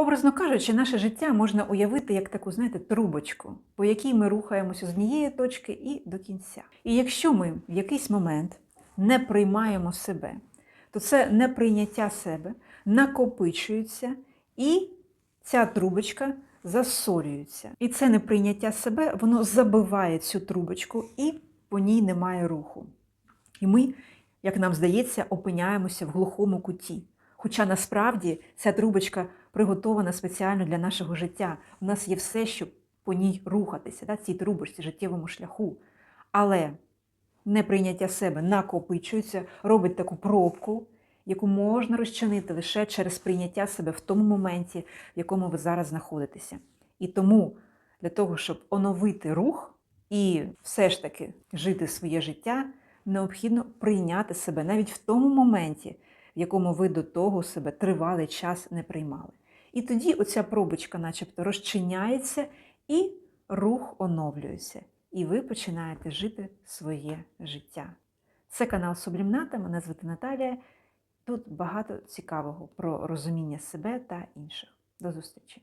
Образно кажучи, наше життя можна уявити як таку, знаєте, трубочку, по якій ми рухаємося з однієї точки і до кінця. І якщо ми в якийсь момент не приймаємо себе, то це неприйняття себе накопичується, і ця трубочка засорюється. І це неприйняття себе, воно забиває цю трубочку, і по ній немає руху. І ми, як нам здається, опиняємося в глухому куті. Хоча насправді ця трубочка приготована спеціально для нашого життя. У нас є все, щоб по ній рухатися, да, цій трубочці, життєвому шляху. Але неприйняття себе накопичується, робить таку пробку, яку можна розчинити лише через прийняття себе в тому моменті, в якому ви зараз знаходитеся. І тому для того, щоб оновити рух і все ж таки жити своє життя, необхідно прийняти себе навіть в тому моменті, в якому ви до того себе тривалий час не приймали. І тоді оця пробочка, начебто, розчиняється, і рух оновлюється. І ви починаєте жити своє життя. Це канал Сублімната, мене звати Наталія. Тут багато цікавого про розуміння себе та інших. До зустрічі!